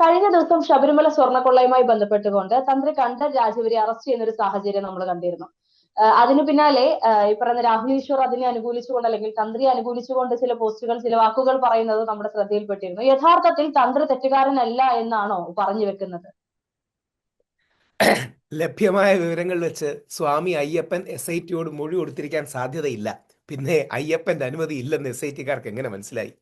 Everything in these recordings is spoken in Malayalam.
കഴിഞ്ഞ ദിവസം ശബരിമല സ്വർണക്കൊള്ളയുമായി ബന്ധപ്പെട്ടുകൊണ്ട് തന്ത്രി കണ്ഠൻ രാജുവരെ അറസ്റ്റ് ചെയ്യുന്ന ഒരു സാഹചര്യം നമ്മൾ കണ്ടിരുന്നു. അതിനു പിന്നാലെ ഈ പറയുന്ന രാഹുൽ ഈശ്വർ അതിനെ അനുകൂലിച്ചുകൊണ്ട് അല്ലെങ്കിൽ തന്ത്രി അനുകൂലിച്ചുകൊണ്ട് ചില പോസ്റ്റുകൾ ചില വാക്കുകൾ പറയുന്നത് നമ്മുടെ ശ്രദ്ധയിൽപ്പെട്ടിരുന്നു. യഥാർത്ഥത്തിൽ തന്ത്രി തെറ്റുകാരനല്ല എന്നാണോ പറഞ്ഞു വെക്കുന്നത്? ലഭ്യമായ വിവരങ്ങൾ വെച്ച് സ്വാമി അയ്യപ്പൻ എസ് ഐ ടിയോട് മൊഴി കൊടുത്തിരിക്കാൻ സാധ്യതയില്ല. പിന്നെ അയ്യപ്പന്റെ അനുമതി ഇല്ലെന്ന് എസ് ഐ ടിക്കാർക്ക് എങ്ങനെ മനസ്സിലായി?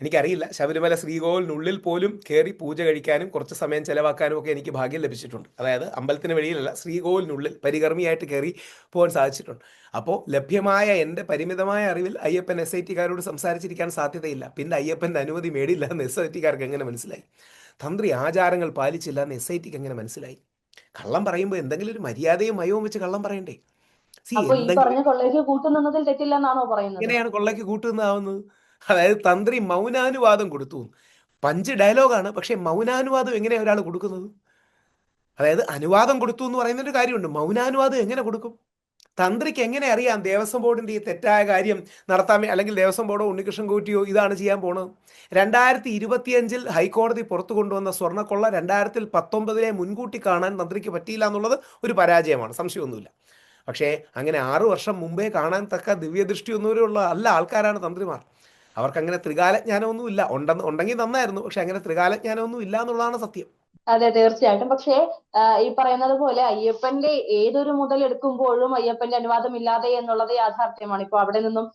എനിക്കറിയില്ല. ശബരിമല ശ്രീകോവിലിനുള്ളിൽ പോലും കയറി പൂജ കഴിക്കാനും കുറച്ച് സമയം ചെലവാക്കാനും ഒക്കെ എനിക്ക് ഭാഗ്യം ലഭിച്ചിട്ടുണ്ട്. അതായത് അമ്പലത്തിന് വെളിയിലല്ല ശ്രീകോവിലിനുള്ളിൽ പരികർമ്മിയായിട്ട് കയറി പോകാൻ സാധിച്ചിട്ടുണ്ട്. അപ്പോൾ ലഭ്യമായ എന്റെ പരിമിതമായ അറിവിൽ അയ്യപ്പൻ എസ് ഐ ടിക്കാരോട് സംസാരിച്ചിരിക്കാൻ സാധ്യതയില്ല. പിന്നെ അയ്യപ്പന്റെ അനുമതി മേടില്ല എന്ന് എസ് ഐ ടിക്കാർക്ക് എങ്ങനെ മനസ്സിലായി? തന്ത്രി ആചാരങ്ങൾ പാലിച്ചില്ല എന്ന് എസ് ഐ ടിക്ക് എങ്ങനെ മനസ്സിലായി? കള്ളം പറയുമ്പോൾ എന്തെങ്കിലും ഒരു മര്യാദയും മയവും വെച്ച് കള്ളം പറയണ്ടേ? സി എന്തെങ്കിലും ഇങ്ങനെയാണ് കൊള്ളയ്ക്ക് കൂട്ടുന്നതാവുന്നത് അതായത് തന്ത്രി മൗനാനുവാദം കൊടുത്തു. പഞ്ച് ഡയലോഗാണ് പക്ഷേ മൗനാനുവാദം എങ്ങനെയാണ് ഒരാൾ കൊടുക്കുന്നത്? അതായത് അനുവാദം കൊടുത്തു എന്ന് പറയുന്ന ഒരു കാര്യമുണ്ട്. മൗനാനുവാദം എങ്ങനെ കൊടുക്കും? തന്ത്രിക്ക് എങ്ങനെ അറിയാം ദേവസ്വം ബോർഡിന്റെ ഈ തെറ്റായ കാര്യം നടത്താൻ അല്ലെങ്കിൽ ദേവസ്വം ബോർഡോ ഉണ്ണികൃഷ്ണൻ കോറ്റിയോ ഇതാണ് ചെയ്യാൻ പോണത്? രണ്ടായിരത്തി ഇരുപത്തിയഞ്ചിൽ ഹൈക്കോടതി പുറത്തു കൊണ്ടുവന്ന സ്വർണക്കൊള്ള രണ്ടായിരത്തിൽ പത്തൊമ്പതിലെ മുൻകൂട്ടി കാണാൻ തന്ത്രിക്ക് പറ്റിയില്ല എന്നുള്ളത് ഒരു പരാജയമാണ്. സംശയമൊന്നുമില്ല. പക്ഷേ അങ്ങനെ ആറു വർഷം മുമ്പേ കാണാൻ തക്ക ദിവ്യദൃഷ്ടിയൊന്നുമുള്ള അല്ല ആൾക്കാരാണ് തന്ത്രിമാർ. അവർക്ക് അങ്ങനെ ത്രികാലജ്ഞാനമൊന്നും ഇല്ല ഉണ്ടെന്ന് ഉണ്ടെങ്കിൽ നന്നായിരുന്നു. പക്ഷെ അങ്ങനെ ത്രികാലജ്ഞാനമൊന്നും ഇല്ല എന്നുള്ളതാണ് സത്യം. അതെ തീർച്ചയായിട്ടും. പക്ഷേ ഈ പറയുന്നത് പോലെ അയ്യപ്പന്റെ ഏതൊരു മുതൽ എടുക്കുമ്പോഴും അയ്യപ്പന്റെ അനുവാദം ഇല്ലാതെ എന്നുള്ളത് യാഥാർത്ഥ്യമാണ്. ഇപ്പൊ അവിടെ നിന്നും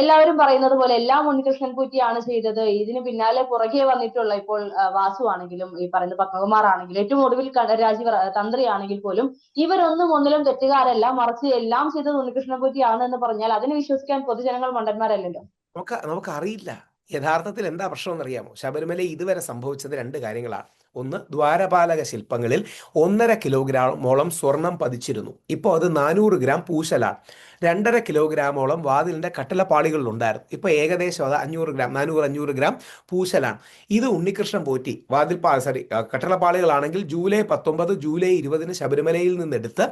എല്ലാവരും പറയുന്നത് പോലെ എല്ലാം ഉണ്ണികൃഷ്ണൻ കുറ്റിയാണ് ചെയ്തത്. ഇതിന് പിന്നാലെ പുറകെ വന്നിട്ടുള്ള ഇപ്പോൾ വാസു ആണെങ്കിലും ഈ പറയുന്ന പത്മകുമാർ ആണെങ്കിലും ഏറ്റവും ഒടുവിൽ രാജീവ് തന്ത്രി ആണെങ്കിൽ പോലും ഇവരൊന്നും ഒന്നിലും തെറ്റുകാരല്ല. മറിച്ച് എല്ലാം ചെയ്തത് ഉണ്ണികൃഷ്ണൻ കുറ്റിയാണ് എന്ന് പറഞ്ഞാൽ അതിനെ വിശ്വസിക്കാൻ പൊതുജനങ്ങൾ മണ്ടന്മാരല്ലല്ലോ. നമുക്ക് അറിയില്ല യഥാർത്ഥത്തിൽ എന്താ പ്രശ്നം എന്നറിയാമോ ശബരിമല ഇതുവരെ സംഭവിച്ചത് രണ്ട് കാര്യങ്ങളാണ്. ഒന്ന് ദ്വാരപാലക ശില്പങ്ങളിൽ ഒന്നര കിലോഗ്രാമോളം സ്വർണം പതിച്ചിരുന്നു. ഇപ്പോൾ അത് നാനൂറ് ഗ്രാം പൂശലാണ് രണ്ടര കിലോഗ്രാമോളം വാതിലിന്റെ കട്ടളപ്പാളികളിലുണ്ടായിരുന്നു ഇപ്പോൾ ഏകദേശം അത് അഞ്ഞൂറ് ഗ്രാം നാനൂറ് അഞ്ഞൂറ് ഗ്രാം പൂശലാണ്. ഇത് ഉണ്ണികൃഷ്ണൻ പോറ്റി വാതിൽ പാ സോറി കട്ടളപ്പാളികളാണെങ്കിൽ ജൂലൈ പത്തൊമ്പത് ജൂലൈ ഇരുപതിന് ശബരിമലയിൽ നിന്നെടുത്ത്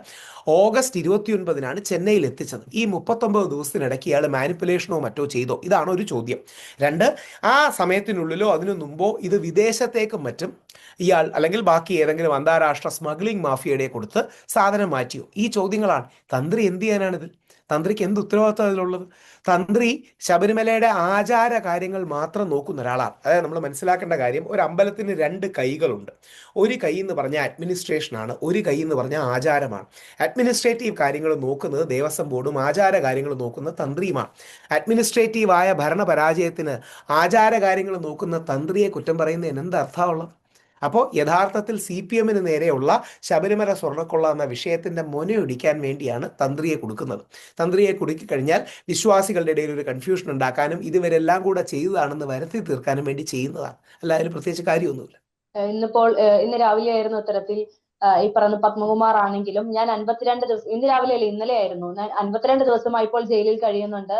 ഓഗസ്റ്റ് ഇരുപത്തിയൊൻപതിനാണ് ചെന്നൈയിൽ എത്തിച്ചത്. ഈ മുപ്പത്തൊമ്പത് ദിവസത്തിനിടയ്ക്ക് ഇയാൾ മാനിപ്പുലേഷനോ മറ്റോ ചെയ്തോ? ഇതാണ് ഒരു ചോദ്യം. രണ്ട് ആ സമയത്തിനുള്ളിലോ അതിനു മുമ്പോ ഇത് വിദേശത്തേക്കും മറ്റും ഇയാൾ അല്ലെങ്കിൽ ബാക്കി ഏതെങ്കിലും അന്താരാഷ്ട്ര സ്മഗ്ലിംഗ് മാഫിയയുടെ കൊടുത്ത് സാധനം മാറ്റിയോ? ഈ ചോദ്യങ്ങളാണ്. തന്ത്രി എന്ത് ചെയ്യാനാണിത്? തന്ത്രിക്ക് എന്ത് ഉത്തരവാദിത്വം അതിലുള്ളത്? തന്ത്രി ശബരിമലയുടെ ആചാര കാര്യങ്ങൾ മാത്രം നോക്കുന്ന ഒരാളാണ്. അതായത് നമ്മൾ മനസ്സിലാക്കേണ്ട കാര്യം ഒരു അമ്പലത്തിന് രണ്ട് കൈകളുണ്ട്. ഒരു കൈ എന്ന് പറഞ്ഞാൽ അഡ്മിനിസ്ട്രേഷനാണ് ഒരു കൈ എന്ന് പറഞ്ഞാൽ ആചാരമാണ്. അഡ്മിനിസ്ട്രേറ്റീവ് കാര്യങ്ങൾ നോക്കുന്നത് ദേവസ്വം ബോർഡും ആചാര കാര്യങ്ങൾ നോക്കുന്നത് തന്ത്രിയുമാണ്. അഡ്മിനിസ്ട്രേറ്റീവായ ഭരണപരാജയത്തിന് ആചാര കാര്യങ്ങൾ നോക്കുന്ന തന്ത്രിയെ കുറ്റം പറയുന്നതിന് എന്താ അർത്ഥമുള്ളത്? അപ്പോൾ യഥാർത്ഥത്തിൽ സി പി എമ്മിന് നേരെയുള്ള ശബരിമല സ്വർണക്കൊള്ള എന്ന വിഷയത്തിന്റെ മുനയൊടിക്കാൻ വേണ്ടിയാണ് തന്ത്രിയെ കൊടുക്കുന്നത്. തന്ത്രിയെ കുടുക്കി കഴിഞ്ഞാൽ വിശ്വാസികളുടെ ഇടയിൽ ഒരു കൺഫ്യൂഷൻ ഉണ്ടാക്കാനും ഇതുവരെല്ലാം കൂടെ ചെയ്തതാണെന്ന് വരുത്തി തീർക്കാനും വേണ്ടി ചെയ്യുന്നതാണ്. അല്ല അതിൽ പ്രത്യേകിച്ച് കാര്യമൊന്നുമില്ല. ഇന്നിപ്പോൾ ഇന്ന് രാവിലെ ആയിരുന്നു ഇത്തരത്തിൽ ആഹ് ഈ പറയുന്ന പത്മകുമാർ ആണെങ്കിലും ഞാൻ അൻപത്തിരണ്ട് ദിവസം ഇന്ന് രാവിലെ അല്ല ഇന്നലെ ആയിരുന്നു. ഞാൻ അൻപത്തിരണ്ട് ദിവസമായി ഇപ്പോൾ ജയിലിൽ കഴിയുന്നുണ്ട്.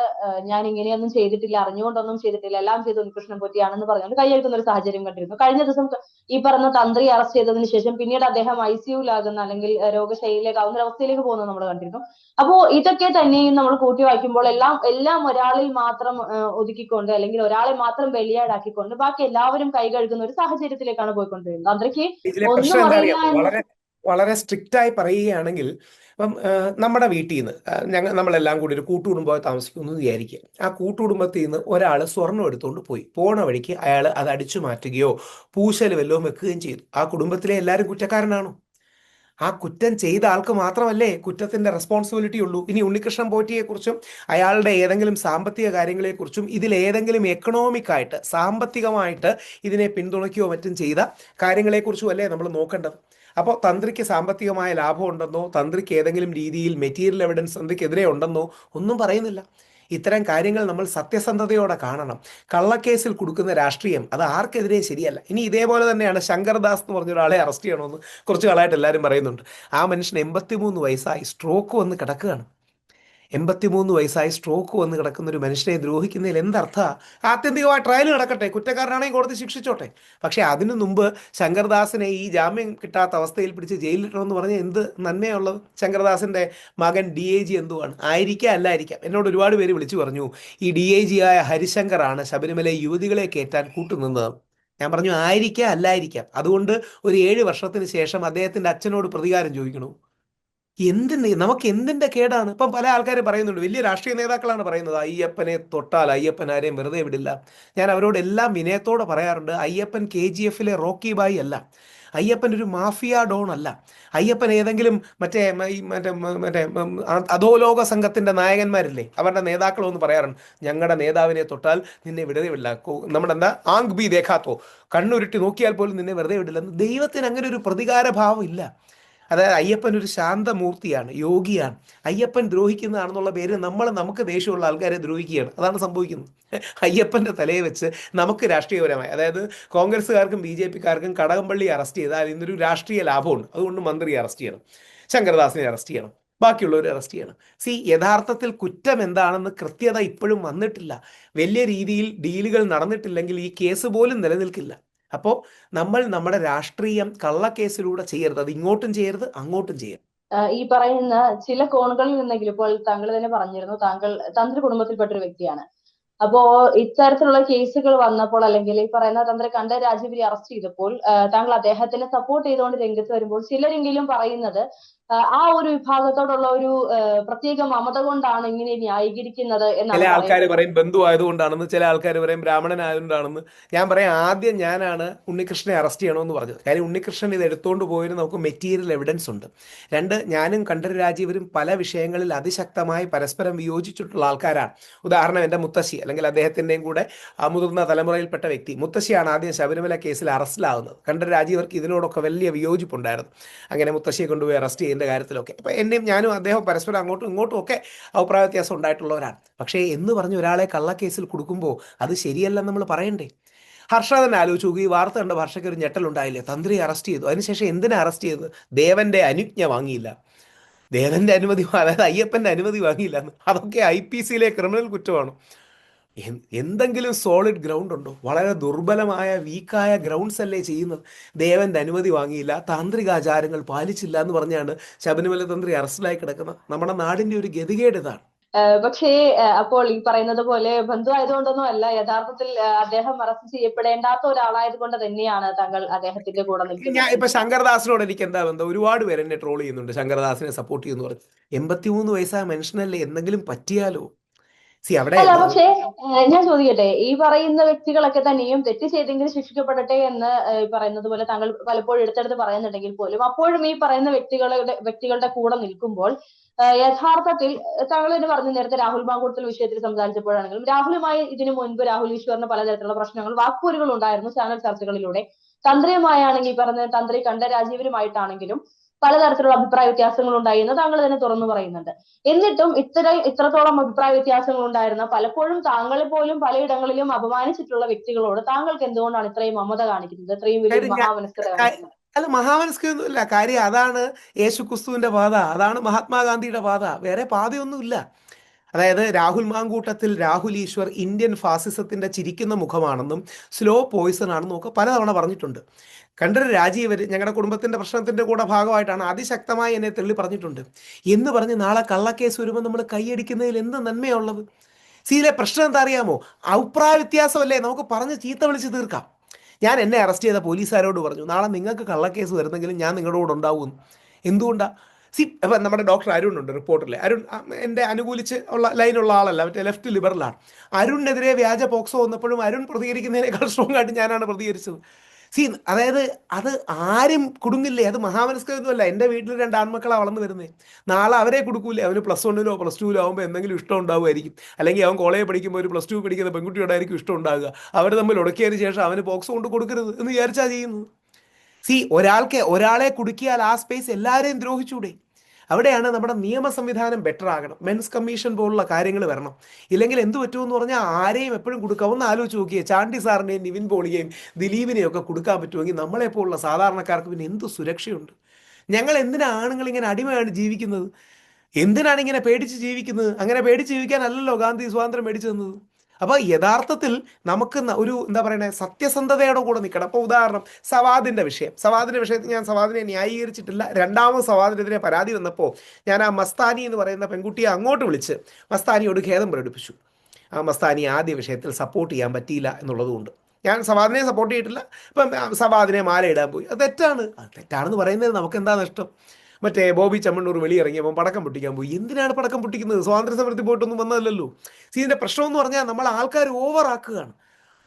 ഞാൻ ഇങ്ങനെയൊന്നും ചെയ്തിട്ടില്ല അറിഞ്ഞുകൊണ്ടൊന്നും ചെയ്തിട്ടില്ല എല്ലാം ചെയ്ത് ഉണ്ണികൃഷ്ണൻ പൊറ്റിയാണെന്ന് പറഞ്ഞുകൊണ്ട് കൈയെഴുത്തുന്ന ഒരു സാഹചര്യം കണ്ടിരുന്നു. കഴിഞ്ഞ ദിവസം ഈ പറഞ്ഞ തന്ത്രി അറസ്റ്റ് ചെയ്തതിന് ശേഷം പിന്നീട് അദ്ദേഹം ഐ സിയുലാകുന്ന അല്ലെങ്കിൽ രോഗശൈലിയിലേക്ക് ആവുന്ന അവസ്ഥയിലേക്ക് പോകുന്നത് നമ്മൾ കണ്ടിരുന്നു. അപ്പോ ഇതൊക്കെ തന്നെയും നമ്മൾ കൂട്ടി വായിക്കുമ്പോൾ എല്ലാം എല്ലാം ഒരാളിൽ മാത്രം ഒതുക്കിക്കൊണ്ട് അല്ലെങ്കിൽ ഒരാളെ മാത്രം ബലിയാടാക്കിക്കൊണ്ട് ബാക്കി എല്ലാവരും കൈ കഴുകുന്ന ഒരു സാഹചര്യത്തിലേക്കാണ് പോയിക്കൊണ്ടിരുന്നത്. തന്ത്രിക്ക് ഇതിലെ ഒന്നും അറിയാൻ അറിയില്ല വളരെ സ്ട്രിക്റ്റ് ആയി പറയുകയാണെങ്കിൽ ഇപ്പം നമ്മുടെ വീട്ടിൽ നിന്ന് ഞങ്ങൾ നമ്മളെല്ലാം കൂടി ഒരു കൂട്ടുകുടുംബമായി താമസിക്കുന്നു എന്ന് വിചാരിക്കുക. ആ കൂട്ടുകുടുംബത്തിൽ നിന്ന് ഒരാൾ സ്വർണം എടുത്തുകൊണ്ട് പോയി. പോണ വഴിക്ക് അയാൾ അത് അടിച്ചു മാറ്റുകയോ പൂശൽ വല്ലതും വെക്കുകയും ചെയ്തു. ആ കുടുംബത്തിലെ എല്ലാവരും കുറ്റക്കാരനാണോ? ആ കുറ്റം ചെയ്ത ആൾക്ക് മാത്രമല്ലേ കുറ്റത്തിന്റെ റെസ്പോൺസിബിലിറ്റി ഉള്ളൂ. ഇനി ഉണ്ണികൃഷ്ണൻ പോറ്റിയെക്കുറിച്ചും അയാളുടെ ഏതെങ്കിലും സാമ്പത്തിക കാര്യങ്ങളെക്കുറിച്ചും ഇതിലേതെങ്കിലും എക്കണോമിക് ആയിട്ട് സാമ്പത്തികമായിട്ട് ഇതിനെ പിന്തുണയ്ക്കുകയോ മറ്റും ചെയ്ത കാര്യങ്ങളെക്കുറിച്ചും അല്ലേ നമ്മൾ നോക്കേണ്ടത്? അപ്പോൾ തന്ത്രിക്ക് സാമ്പത്തികമായ ലാഭം ഉണ്ടെന്നോ തന്ത്രിക്ക് ഏതെങ്കിലും രീതിയിൽ മെറ്റീരിയൽ എവിഡൻസ് തന്ത്രിക്കെതിരെ ഉണ്ടെന്നോ ഒന്നും പറയുന്നില്ല. ഇത്തരം കാര്യങ്ങൾ നമ്മൾ സത്യസന്ധതയോടെ കാണണം. കള്ളക്കേസിൽ കൊടുക്കുന്ന രാഷ്ട്രീയം അത് ആർക്കെതിരെ ശരിയല്ല. ഇനി ഇതേപോലെ തന്നെയാണ് ശങ്കർദാസ് എന്ന് പറഞ്ഞ ഒരാളെ അറസ്റ്റ് ചെയ്യണമെന്ന് കുറച്ച് കാലമായിട്ട് എല്ലാവരും പറയുന്നുണ്ട്. ആ മനുഷ്യൻ എൺപത്തിമൂന്ന് വയസ്സായി സ്ട്രോക്ക് വന്ന് കിടക്കുകയാണ്. എൺപത്തിമൂന്ന് വയസ്സായി സ്ട്രോക്ക് വന്ന് കിടക്കുന്ന ഒരു മനുഷ്യനെ ദ്രോഹിക്കുന്നതിൽ എന്തർത്ഥ? ആത്യന്തികമായി ട്രയൽ നടക്കട്ടെ. കുറ്റക്കാരനാണെങ്കിൽ കോടതി ശിക്ഷിച്ചോട്ടെ. പക്ഷേ അതിനു മുമ്പ് ശങ്കർദാസിനെ ഈ ജാമ്യം കിട്ടാത്ത അവസ്ഥയിൽ പിടിച്ച് ജയിലിലിട്ടണമെന്ന് പറഞ്ഞാൽ എന്ത് നന്മയുള്ളത്? ശങ്കർദാസിന്റെ മകൻ ഡി ഐ ജി എന്തുവാണ്? ആയിരിക്കാം അല്ലായിരിക്കാം എന്നോട് ഒരുപാട് പേര് വിളിച്ചു പറഞ്ഞു ഈ ഡി ഐ ജി ആയ ഹരിശങ്കറാണ് ശബരിമല യുവതികളെ കയറ്റാൻ കൂട്ടുനിന്നത് ഞാൻ പറഞ്ഞു ആയിരിക്കാം അല്ലായിരിക്കാം അതുകൊണ്ട് ഒരു ഏഴ് വർഷത്തിന് ശേഷം അദ്ദേഹത്തിന്റെ അച്ഛനോട് പ്രതികാരം ചോദിക്കണു എന്തിന് നമുക്ക് എന്തിന്റെ കേടാണ്? ഇപ്പം പല ആൾക്കാരും പറയുന്നുണ്ട് വലിയ രാഷ്ട്രീയ നേതാക്കളാണ് പറയുന്നത് അയ്യപ്പനെ തൊട്ടാൽ അയ്യപ്പൻ ആരെയും വെറുതെ വിടില്ല. ഞാൻ അവരോട് എല്ലാം വിനയത്തോടെ പറയാറുണ്ട് അയ്യപ്പൻ കെ ജി എഫിലെ റോക്കി ബായി അല്ല. അയ്യപ്പൻ ഒരു മാഫിയ ഡോൺ അല്ല. അയ്യപ്പൻ ഏതെങ്കിലും മറ്റേ മറ്റേ മറ്റേ അധോലോക സംഘത്തിന്റെ നായകന്മാരില്ലേ? അവരുടെ നേതാക്കളൊന്ന് പറയാറുണ്ട് ഞങ്ങളുടെ നേതാവിനെ തൊട്ടാൽ നിന്നെ വെറുതെ വിടില്ല. നമ്മുടെ എന്താ? ആങ് ബി ദേഖാത്തോ കണ്ണുരുട്ടി നോക്കിയാൽ പോലും നിന്നെ വെറുതെ വിടില്ല. ദൈവത്തിന് അങ്ങനെ ഒരു പ്രതികാര ഭാവം ഇല്ല. അതായത് അയ്യപ്പൻ ഒരു ശാന്തമൂർത്തിയാണ് യോഗിയാണ്. അയ്യപ്പൻ ദ്രോഹിക്കുന്നതാണെന്നുള്ള പേര് നമ്മൾ നമുക്ക് ദേഷ്യമുള്ള ആൾക്കാരെ ദ്രോഹിക്കുകയാണ്. അതാണ് സംഭവിക്കുന്നത്. അയ്യപ്പന്റെ തലയെ വെച്ച് നമുക്ക് രാഷ്ട്രീയപരമായി അതായത് കോൺഗ്രസ്സുകാർക്കും ബി ജെ പിക്കാർക്കും കടകംപള്ളി അറസ്റ്റ് ചെയ്താൽ ഇന്നൊരു രാഷ്ട്രീയ ലാഭമുണ്ട്. അതുകൊണ്ട് മന്ത്രി അറസ്റ്റ് ചെയ്യണം ശങ്കരദാസിനെ അറസ്റ്റ് ചെയ്യണം ബാക്കിയുള്ളവരെ അറസ്റ്റ് ചെയ്യണം. സി യഥാർത്ഥത്തിൽ കുറ്റം എന്താണെന്ന് കൃത്യത ഇപ്പോഴും വന്നിട്ടില്ല. വലിയ രീതിയിൽ ഡീലുകൾ നടന്നിട്ടില്ലെങ്കിൽ ഈ കേസ് പോലും നിലനിൽക്കില്ല. അപ്പോൾ നമ്മൾ നമ്മുടെ രാഷ്ട്രീയം കള്ളക്കേസിലൂടെ ചെയ്യരുത് അത് ഇങ്ങോട്ടും ചെയ്യരുത് അങ്ങോട്ടും ചെയ്യരുത്. ഈ പറയുന്ന ചില കോണുകളിൽ നിന്നെങ്കിലും ഇപ്പോൾ താങ്കൾ തന്നെ പറഞ്ഞിരുന്നു താങ്കൾ തന്ത്രി കുടുംബത്തിൽപ്പെട്ട ഒരു വ്യക്തിയാണ്. അപ്പോ ഇത്തരത്തിലുള്ള കേസുകൾ വന്നപ്പോൾ അല്ലെങ്കിൽ ഈ പറയുന്ന തന്ത്രി കണ്ട രാജീവിനെ അറസ്റ്റ് ചെയ്തപ്പോൾ താങ്കൾ അദ്ദേഹത്തിനെ സപ്പോർട്ട് ചെയ്തുകൊണ്ട് രംഗത്ത് വരുമ്പോൾ ചിലരെങ്കിലും പറയുന്നത് ആ ഒരു വിഭാഗത്തോടുള്ള ഒരു പ്രത്യേക മമത കൊണ്ടാണ് ഇങ്ങനെ ന്യായീകരിക്കുന്നത് ചില ആൾക്കാർ പറയും ബന്ധു ആയതുകൊണ്ടാണെന്ന് ചില ആൾക്കാർ പറയും ബ്രാഹ്മണൻ ആയതുകൊണ്ടാണെന്ന്. ഞാൻ പറയാം ആദ്യം ഞാനാണ് ഉണ്ണികൃഷ്ണനെ അറസ്റ്റ് ചെയ്യണമെന്ന് പറഞ്ഞത്. കാര്യം ഉണ്ണികൃഷ്ണൻ ഇത് എടുത്തുകൊണ്ട് പോയതിന് നമുക്ക് മെറ്റീരിയൽ എവിഡൻസ് ഉണ്ട്. രണ്ട് ഞാനും കണ്ഠര രാജീവരും പല വിഷയങ്ങളിൽ അതിശക്തമായി പരസ്പരം വിയോജിച്ചിട്ടുള്ള ആൾക്കാരാണ്. ഉദാഹരണം എന്റെ മുത്തശ്ശി അല്ലെങ്കിൽ അദ്ദേഹത്തിന്റെയും കൂടെ ആ മുതിർന്ന തലമുറയിൽപ്പെട്ട വ്യക്തി. മുത്തശ്ശിയാണ് ആദ്യം ശബരിമല കേസിൽ അറസ്റ്റിലാവുന്നത്. കണ്ഠര രാജീവർക്ക് ഇതിനോടൊക്കെ വലിയ വിയോജിപ്പുണ്ടായിരുന്നു. അങ്ങനെ മുത്തശ്ശിയെ കൊണ്ടുപോയി അറസ്റ്റ് ചെയ്യുന്ന കാര്യത്തിലൊക്കെ. അപ്പോൾ എന്നെയും ഞാനും അദ്ദേഹം പരസ്പരം അങ്ങോട്ടും ഇങ്ങോട്ടും ഒക്കെ അഭിപ്രായ വ്യത്യാസം ഉണ്ടായിട്ടുള്ളവരാണ്. പക്ഷേ എന്ന് പറഞ്ഞ് ഒരാളെ കള്ളക്കേസിൽ കൊടുക്കുമ്പോൾ അത് ശരിയല്ല നമ്മൾ പറയണ്ടേ? ഹർഷ തന്നെ ആലോചിച്ചു ഈ വാർത്ത കണ്ട ഹർഷയ്ക്ക് ഒരു ഞെട്ടലുണ്ടായില്ലേ തന്ത്രി അറസ്റ്റ് ചെയ്തു. അതിനുശേഷം എന്തിനാ അറസ്റ്റ് ചെയ്തത്? ദേവന്റെ അനുജ്ഞ വാങ്ങിയില്ല. ദേവന്റെ അനുമതി അതായത് അയ്യപ്പന്റെ അനുമതി വാങ്ങിയില്ല അതൊക്കെ ഐ പി സിയിലെ ക്രിമിനൽ കുറ്റമാണ്. എന്തെങ്കിലും സോളിഡ് ഗ്രൗണ്ട് ഉണ്ടോ? വളരെ ദുർബലമായ വീക്കായ ഗ്രൗണ്ട്സ് അല്ലേ ചെയ്യുന്നത്? ദേവന്റെ അനുമതി വാങ്ങിയില്ല താന്ത്രികാചാരങ്ങൾ പാലിച്ചില്ല എന്ന് പറഞ്ഞാണ് ശബരിമല തന്ത്രി അറസ്റ്റിലായി കിടക്കുന്നത്. നമ്മുടെ നാടിന്റെ ഒരു ഗതികേട് ഇതാണ്. പക്ഷേ അപ്പോൾ ഈ പറയുന്നത് പോലെ ബന്ധു ആയതുകൊണ്ടൊന്നും അല്ല യഥാർത്ഥത്തിൽ അദ്ദേഹം അറസ്റ്റ് ചെയ്യപ്പെടേണ്ടാത്ത ഒരാളായത് കൊണ്ട് തന്നെയാണ് താങ്കൾ അദ്ദേഹത്തിന്റെ കൂടെ നിൽക്കുന്നത്. ഇപ്പൊ ശങ്കർദാസിനോട് എനിക്ക് എന്താ ബന്ധം? ഒരുപാട് പേര് എന്നെ ട്രോൾ ചെയ്യുന്നുണ്ട് ശങ്കർദാസിനെ സപ്പോർട്ട് ചെയ്യുന്നു പറഞ്ഞു. എൺപത്തിമൂന്ന് വയസ്സായ മനുഷ്യനല്ലേ എന്തെങ്കിലും പറ്റിയാലോ? അവിടെ അല്ല പക്ഷേ ഞാൻ ചോദിക്കട്ടെ ഈ പറയുന്ന വ്യക്തികളൊക്കെ തന്നെയും തെറ്റ് ചെയ്തെങ്കിൽ ശിക്ഷിക്കപ്പെടട്ടെ എന്ന് പറയുന്നത് പോലെ താങ്കൾ പലപ്പോഴും എടുത്തെടുത്ത് പറയുന്നുണ്ടെങ്കിൽ പോലും അപ്പോഴും ഈ പറയുന്ന വ്യക്തികളുടെ വ്യക്തികളുടെ കൂടെ നിൽക്കുമ്പോൾ യഥാർത്ഥത്തിൽ താങ്കൾ തന്നെ പറഞ്ഞു നേരത്തെ രാഹുൽ മാങ്കൂട്ടത്തിൽ വിഷയത്തിൽ സംസാരിച്ചപ്പോഴാണെങ്കിലും രാഹുലുമായി ഇതിനു മുൻപ് രാഹുൽ ഈശ്വറിന് പലതരത്തിലുള്ള പ്രശ്നങ്ങൾ വാക്പോരുകൾ ഉണ്ടായിരുന്നു ചാനൽ ചർച്ചകളിലൂടെ. തന്ത്രിയുമായാണെങ്കിൽ പറഞ്ഞ തന്ത്രി കണ്ഠ രാജീവരുമായിട്ടാണെങ്കിലും പലതരത്തിലുള്ള അഭിപ്രായ വ്യത്യാസങ്ങൾ ഉണ്ടായിരുന്നു താങ്കൾ തന്നെ തുറന്നു പറയുന്നുണ്ട്. എന്നിട്ടും ഇത്ര ഇത്രത്തോളം അഭിപ്രായ വ്യത്യാസങ്ങൾ ഉണ്ടായിരുന്ന പലപ്പോഴും താങ്കളെ പോലും പലയിടങ്ങളിലും അപമാനിച്ചിട്ടുള്ള വ്യക്തികളോട് താങ്കൾക്ക് എന്തുകൊണ്ടാണ് ഇത്രയും മമത കാണിക്കുന്നത്? ഇത്രയും വലിയ മഹാമനസ്കൃത കാണിക്കുന്നത്. അല്ല മഹാമനസ്കൊന്നുമില്ല കാര്യം അതാണ് യേശു ക്രിസ്തുവിന്റെ പാത. അതാണ് മഹാത്മാഗാന്ധിയുടെ പാത. വേറെ പാതയൊന്നുമില്ല. അതായത് രാഹുൽ മാങ്കൂട്ടത്തിൽ രാഹുൽ ഈശ്വർ ഇന്ത്യൻ ഫാസിസത്തിന്റെ ചിരിക്കുന്ന മുഖമാണെന്നും സ്ലോ പോയിസൺ ആണെന്നും ഒക്കെ പലതവണ പറഞ്ഞിട്ടുണ്ട്. കണ്ടൊരു രാജീവർ ഞങ്ങളുടെ കുടുംബത്തിന്റെ പ്രശ്നത്തിന്റെ കൂടെ ഭാഗമായിട്ടാണ് അതിശക്തമായി എന്നെ തെള്ളി പറഞ്ഞിട്ടുണ്ട്. എന്ന് പറഞ്ഞ് നാളെ കള്ളക്കേസ് വരുമ്പോൾ നമ്മൾ കൈയടിക്കുന്നതിൽ എന്ത് നന്മയുള്ളത്? സീലെ പ്രശ്നം എന്താ അറിയാമോ അഭിപ്രായ വ്യത്യാസമല്ലേ നമുക്ക് പറഞ്ഞ് ചീത്ത വിളിച്ച് തീർക്കാം. ഞാൻ എന്നെ അറസ്റ്റ് ചെയ്ത പോലീസുകാരോട് പറഞ്ഞു നാളെ നിങ്ങൾക്ക് കള്ളക്കേസ് വരുന്നെങ്കിലും ഞാൻ നിങ്ങളുടെ കൂടെ ഉണ്ടാവും. എന്തുകൊണ്ടാ? സി അപ്പം നമ്മുടെ ഡോക്ടർ അരുൺ ഉണ്ട് റിപ്പോർട്ടറിൽ അരുൺ എന്റെ അനുകൂലിച്ച് ഉള്ള ലൈനുള്ള ആളല്ല മറ്റേ ലെഫ്റ്റ് ലിബറലാണ്. അരുണിനെതിരെ വ്യാജ പോക്സോ വന്നപ്പോഴും അരുൺ പ്രതികരിക്കുന്നതിനേക്കാൾ സ്ട്രോങ് ആയിട്ട് ഞാനാണ് പ്രതികരിച്ചത്. സി അതായത് അത് ആരും കുടുങ്ങില്ലേ? അത് മഹാമനസ്കരൊന്നുമല്ല എന്റെ വീട്ടിൽ രണ്ട് ആൺമക്കളാണ് വളർന്നു വരുന്നത് നാളെ അവരെ കൊടുക്കൂലേ? അവന് പ്ലസ് വണ്ണിലോ പ്ലസ് ടുവിലോ ആകുമ്പോൾ എന്തെങ്കിലും ഇഷ്ടം ഉണ്ടാവുമായിരിക്കും. അല്ലെങ്കിൽ അവൻ കോളേജ് പഠിക്കുമ്പോൾ ഒരു പ്ലസ് ടു പഠിക്കുന്ന പെൺകുട്ടിയോടായിരിക്കും ഇഷ്ടം ഉണ്ടാകുക അവർ തമ്മിൽ ഉടക്കിയതിന് ശേഷം അവന് ബോക്സ് കൊണ്ട് കൊടുക്കരുത് എന്ന് വിചാരിച്ചാ ചെയ്യുന്നത്. സി ഒരാൾക്ക് ഒരാളെ കുടുക്കിയാൽ ആ സ്പേസ് എല്ലാവരെയും ദ്രോഹിച്ചൂടെ. അവിടെയാണ് നമ്മുടെ നിയമ സംവിധാനം ബെറ്റർ ആകണം. മെൻസ് കമ്മീഷൻ പോലുള്ള കാര്യങ്ങൾ വരണം. ഇല്ലെങ്കിൽ എന്ത് പറ്റുമെന്ന് പറഞ്ഞാൽ ആരെയും എപ്പോഴും കൊടുക്കാവുന്ന ആലോചിച്ച് നോക്കിയേ. ചാണ്ടി സാറിനെയും നിവിൻ പോളിയെയും ദിലീപിനെയും ഒക്കെ കൊടുക്കാൻ പറ്റുമെങ്കിൽ നമ്മളെ പോലുള്ള സാധാരണക്കാർക്ക് പിന്നെ എന്ത് സുരക്ഷയുണ്ട്? ഞങ്ങൾ എന്തിനാ ആണുങ്ങൾ ഇങ്ങനെ അടിമയാണ് ജീവിക്കുന്നത്? എന്തിനാണ് ഇങ്ങനെ പേടിച്ച് ജീവിക്കുന്നത്? അങ്ങനെ പേടിച്ച് ജീവിക്കാനല്ലല്ലോ ഗാന്ധി സ്വാതന്ത്ര്യം മേടിച്ചു തന്നത്. അപ്പോൾ യഥാർത്ഥത്തിൽ നമുക്ക് ഒരു എന്താ പറയണേ സത്യസന്ധതയോടെ കൂടെ നിൽക്കണം. അപ്പോൾ ഉദാഹരണം സവാദിന്റെ വിഷയം. സവാദിന്റെ വിഷയത്തിൽ ഞാൻ സവാദിനെ ന്യായീകരിച്ചിട്ടില്ല. രണ്ടാമത് സവാദിനെതിരെ പരാതി വന്നപ്പോൾ ഞാൻ ആ മസ്താനി എന്ന് പറയുന്ന പെൺകുട്ടിയെ അങ്ങോട്ട് വിളിച്ച് മസ്താനിയോട് ഖേദം പ്രകടിപ്പിച്ചു. ആ മസ്താനി ആദ്യ വിഷയത്തിൽ സപ്പോർട്ട് ചെയ്യാൻ പറ്റിയില്ല എന്നുള്ളതുകൊണ്ട്. ഞാൻ സവാദിനെ സപ്പോർട്ട് ചെയ്തിട്ടില്ല. ഇപ്പം സവാദിനെ മാല ഇടാൻ പോയി. അത് തെറ്റാണ്. അത് തെറ്റാണെന്ന് പറയുന്നത് നമുക്ക് എന്താ നഷ്ടം? മറ്റേ ബോബി ചമ്മണ്ണൂർ വെളിയിറങ്ങിയപ്പോൾ പടക്കം പൊട്ടിക്കാൻ പോയി. എന്തിനാണ് പടക്കം പൊട്ടിക്കുന്നത്? സ്വാതന്ത്ര്യ സമരത്തിൽ പോയിട്ടൊന്നും വന്നതല്ലല്ലോ. സി പ്രശ്നം എന്ന് പറഞ്ഞാൽ നമ്മൾ ആൾക്കാർ ഓവർ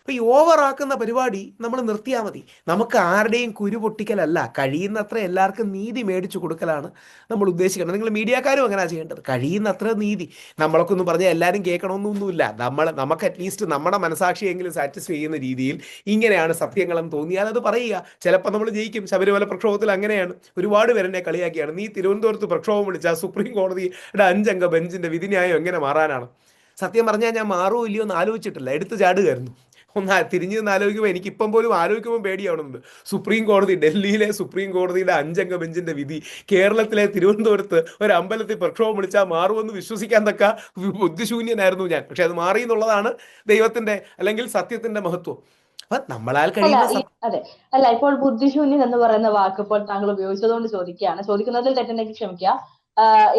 അപ്പോൾ ഈ ഓവറാക്കുന്ന പരിപാടി നമ്മൾ നിർത്തിയാൽ മതി. നമുക്ക് ആരുടെയും കുരു പൊട്ടിക്കലല്ല. കഴിയുന്നത്ര എല്ലാവർക്കും നീതി മേടിച്ചു കൊടുക്കലാണ് നമ്മൾ ഉദ്ദേശിക്കുന്നത്. നിങ്ങൾ മീഡിയക്കാരും അങ്ങനെ ചെയ്യേണ്ടത്. കഴിയുന്നത്ര നീതി. നമ്മളൊക്കെ ഒന്ന് പറഞ്ഞാൽ എല്ലാവരും കേൾക്കണമെന്നൊന്നുമില്ല നമ്മൾ നമുക്ക് അറ്റ്ലീസ്റ്റ് നമ്മുടെ മനസാക്ഷിയെങ്കിലും സാറ്റിസ്ഫൈ ചെയ്യുന്ന രീതിയിൽ ഇങ്ങനെയാണ് സത്യങ്ങളെന്ന് തോന്നിയാൽ അത് പറയുക. ചിലപ്പോൾ നമ്മൾ ജയിക്കും. ശബരിമല പ്രക്ഷോഭത്തിൽ അങ്ങനെയാണ്. ഒരുപാട് പേരെന്നെ കളിയാക്കിയാണ്. നീ തിരുവനന്തപുരത്ത് പ്രക്ഷോഭം വിളിച്ചാൽ സുപ്രീം കോടതിയുടെ അഞ്ചംഗ ബെഞ്ചിന്റെ വിധിന്യായം എങ്ങനെ മാറാനാണ്? സത്യം പറഞ്ഞാൽ ഞാൻ മാറുമോ ഇല്ലയോ എന്ന് ആലോചിച്ചിട്ടില്ല. എടുത്ത് ചാടുകയായിരുന്നു. ഒന്ന് തിരിഞ്ഞു നിന്ന് ആലോചിക്കുമ്പോൾ എനിക്ക് ഇപ്പം പോലും ആലോചിക്കുമ്പോൾ പേടിയാവുന്നുണ്ട്. സുപ്രീം കോടതി ഡൽഹിയിലെ സുപ്രീം കോടതിയുടെ അഞ്ചംഗ ബെഞ്ചിന്റെ വിധി കേരളത്തിലെ തിരുവനന്തപുരത്ത് ഒരു അമ്പലത്തിൽ പ്രക്ഷോഭം വിളിച്ചാൽ മാറുമെന്ന് വിശ്വസിക്കാൻ തക്ക ബുദ്ധിശൂന്യനായിരുന്നു ഞാൻ. പക്ഷെ അത് മാറി എന്നുള്ളതാണ് ദൈവത്തിന്റെ അല്ലെങ്കിൽ സത്യത്തിന്റെ മഹത്വം. നമ്മളാൽ കഴിയുന്ന അതെ. അല്ല ഇപ്പോൾ ബുദ്ധിശൂന്യൻ എന്ന് പറയുന്ന വാക്ക് ഇപ്പോൾ താങ്കൾ ഉപയോഗിച്ചതുകൊണ്ട് ചോദിക്കുകയാണ്. ചോദിക്കുന്നതിൽ തെറ്റുണ്ടെങ്കിൽ ക്ഷമിക്കുക.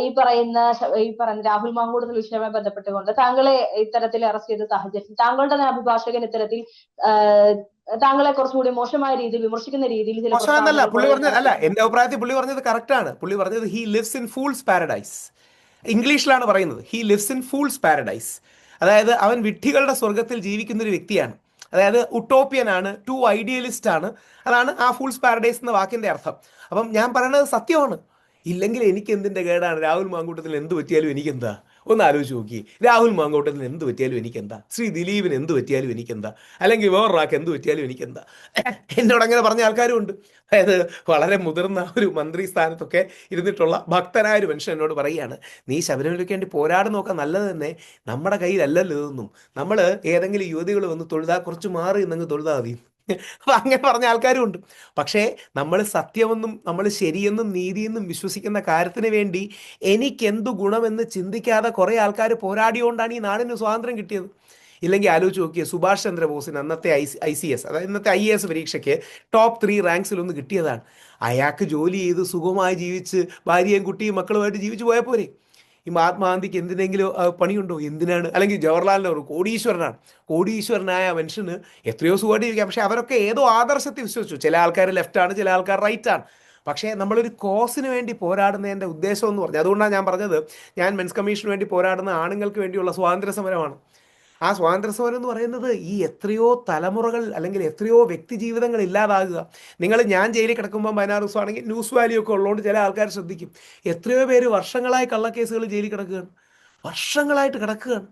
ഈ പറയുന്ന ഈ പറയുന്ന രാഹുൽ മാങ്കൂടുതൽ വിഷയവുമായി ബന്ധപ്പെട്ടുകൊണ്ട് താങ്കളെ ഇത്തരത്തിൽ അറസ്റ്റ് ചെയ്ത സാഹചര്യം താങ്കളുടെ തന്നെ അഭിഭാഷകൻ ഇത്തരത്തിൽ താങ്കളെ കുറച്ചുകൂടി മോശമായ രീതിയിൽ വിമർശിക്കുന്ന രീതിയിൽ ചില മോശമെന്നല്ല പുള്ളി പറഞ്ഞത് അല്ല. എന്റെ അഭിപ്രായത്തിൽ പുള്ളി പറഞ്ഞത് കറക്റ്റ് ആണ്. പുള്ളി പറഞ്ഞത് he lives in fool's paradise ഇംഗ്ലീഷിലാണ് പറയുന്നത് he lives in fool's paradise അതായത് അവൻ വിഡ്ഢികളുടെ സ്വർഗത്തിൽ ജീവിക്കുന്ന ഒരു വ്യക്തിയാണ്. അതായത് ഉട്ടോപ്യൻ ആണ് ടു ഐഡിയലിസ്റ്റ് ആണ്. അതാണ് ആ ഫൂൾസ് പാരഡൈസ് എന്ന വാക്കിന്റെ അർത്ഥം. അപ്പം ഞാൻ പറയുന്നത് സത്യമാണ്. ഇല്ലെങ്കിൽ എനിക്ക് എന്തിന്റെ കേടാണ്? രാഹുൽ മാങ്കൂട്ടത്തിൽ എന്ത് പറ്റിയാലും എനിക്കെന്താ? ഒന്ന് ആലോചിച്ച് നോക്കി. രാഹുൽ മാങ്കോട്ടത്തിന് എന്ത് പറ്റിയാലും എനിക്കെന്താ? ശ്രീ ദിലീപിന് എന്ത് പറ്റിയാലും എനിക്കെന്താ? അല്ലെങ്കിൽ വേറൊരാൾക്ക് എന്ത് പറ്റിയാലും എനിക്കെന്താ? എന്നോട് അങ്ങനെ പറഞ്ഞ ആൾക്കാരും ഉണ്ട്. അതായത് വളരെ മുതിർന്ന ഒരു മന്ത്രി സ്ഥാനത്തൊക്കെ ഇരുന്നിട്ടുള്ള ഭക്തനായ ഒരു മനുഷ്യൻ എന്നോട് പറയുകയാണ് നീ ശബരിമലയ്ക്ക് വേണ്ടി പോരാടുന്നതൊക്കെ നല്ലത് തന്നെ നമ്മുടെ കയ്യിലല്ലല്ലോ ഇതൊന്നും. നമ്മൾ ഏതെങ്കിലും യുവതികൾ വന്ന് തൊഴുതാ കുറച്ച് മാറി എന്നങ്ങ് തൊഴുതാ മതി. അപ്പൊ അങ്ങനെ പറഞ്ഞ ആൾക്കാരും ഉണ്ട് പക്ഷേ നമ്മൾ സത്യമെന്നും നമ്മൾ ശരിയെന്നും നീതിയെന്നും വിശ്വസിക്കുന്ന കാര്യത്തിന് വേണ്ടി എനിക്കെന്തു ഗുണമെന്ന് ചിന്തിക്കാതെ കുറേ ആൾക്കാർ പോരാടിയോണ്ടാണ് ഈ നാടിന് സ്വാതന്ത്ര്യം കിട്ടിയത്. ഇല്ലെങ്കിൽ ആലോചിച്ച് നോക്കിയ സുഭാഷ് ചന്ദ്രബോസിന് അന്നത്തെ ഐ ഐ സി എസ് അതായത് ഇന്നത്തെ ഐ എ എസ് പരീക്ഷയ്ക്ക് ടോപ്പ് ത്രീ റാങ്ക്സിലൊന്ന് കിട്ടിയതാണ്. അയാൾക്ക് ജോലി ചെയ്ത് സുഖമായി ജീവിച്ച് ഭാര്യയും കുട്ടിയും മക്കളുമായിട്ട് ജീവിച്ചു പോയാൽ പോരെ. ഈ മഹാത്മാഗാന്ധിക്ക് എന്തിനെങ്കിലും പണിയുണ്ടോ? എന്തിനാണ്? അല്ലെങ്കിൽ ജവഹർലാൽ നെഹ്റു കോടീശ്വരനാണ്. കോടീശ്വരനായ മനുഷ്യന് എത്രയോ സുഖമായിട്ട് ജീവിക്കാം പക്ഷെ അവരൊക്കെ ഏതോ ആദർശത്തിൽ വിശ്വസിച്ചു. ചില ആൾക്കാർ ലെഫ്റ്റാണ് ചില ആൾക്കാർ റൈറ്റാണ് പക്ഷേ നമ്മളൊരു കോസിന് വേണ്ടി പോരാടുന്നതിന്റെ ഉദ്ദേശം എന്ന് പറഞ്ഞു. അതുകൊണ്ടാണ് ഞാൻ പറഞ്ഞത് ഞാൻ മെൻസ് കമ്മീഷന് വേണ്ടി പോരാടുന്ന ആണുങ്ങൾക്ക് വേണ്ടിയുള്ള സ്വാതന്ത്ര്യ സമരമാണ് ആ സ്വാതന്ത്ര്യ സമരം എന്ന് പറയുന്നത് ഈ എത്രയോ തലമുറകൾ അല്ലെങ്കിൽ എത്രയോ വ്യക്തി ജീവിതങ്ങൾ ഇല്ലാതാകുക. നിങ്ങൾ ഞാൻ ജയിലിൽ കിടക്കുമ്പോൾ പതിനാറ് ദിവസമാണെങ്കിൽ ന്യൂസ് വാല്യൂ ഒക്കെ ഉള്ളതുകൊണ്ട് ചില ആൾക്കാർ ശ്രദ്ധിക്കും. എത്രയോ പേര് വർഷങ്ങളായി കള്ളക്കേസുകൾ ജയിലിൽ കിടക്കുകയാണ്. വർഷങ്ങളായിട്ട് കിടക്കുകയാണ്.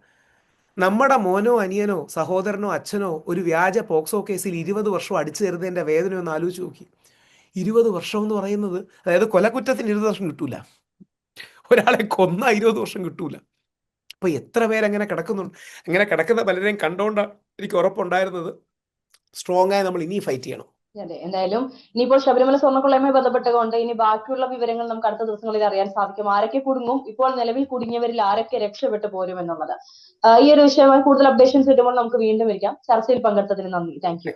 നമ്മുടെ മോനോ അനിയനോ സഹോദരനോ അച്ഛനോ ഒരു വ്യാജ പോക്സോ കേസിൽ ഇരുപത് വർഷം അടിച്ചു തരുന്നതിന്റെ വേദന ഒന്ന് ആലോചിച്ച് നോക്കി. ഇരുപത് വർഷം എന്ന് പറയുന്നത് അതായത് കൊലക്കുറ്റത്തിന് ഇരുപത് വർഷം കിട്ടൂല. ഒരാളെ കൊന്ന ഇരുപത് വർഷം കിട്ടൂല. അപ്പൊ എത്ര പേരങ്ങനെ കിടക്കുന്നുണ്ട്? അങ്ങനെ കിടക്കുന്ന പലരെയും കണ്ടോണ്ടാണ് എനിക്ക് ഉറപ്പുണ്ടായിരുന്നത്. സ്ട്രോങ് ആയി നമ്മൾ ഇനി ഫൈറ്റ് ചെയ്യണം. അതെ എന്തായാലും ഇനിയിപ്പോൾ ശബരിമല സ്വർണക്കൊള്ളയുമായി ബന്ധപ്പെട്ടുകൊണ്ട് ഇനി ബാക്കിയുള്ള വിവരങ്ങൾ നമുക്ക് അടുത്ത ദിവസങ്ങളിൽ അറിയാൻ സാധിക്കും. ആരൊക്കെ കുടുങ്ങും ഇപ്പോൾ നിലവിൽ കുടുങ്ങിയവരിൽ ആരൊക്കെ രക്ഷപ്പെട്ടു പോരും എന്നുള്ളത്. ഈ ഒരു വിഷയമായി കൂടുതൽ അപ്ഡേഷൻസ് കിട്ടുമ്പോൾ നമുക്ക് വീണ്ടും ഇരിക്കാം ചർച്ചയിൽ പങ്കെടുത്തതിന് നന്ദി. Thank you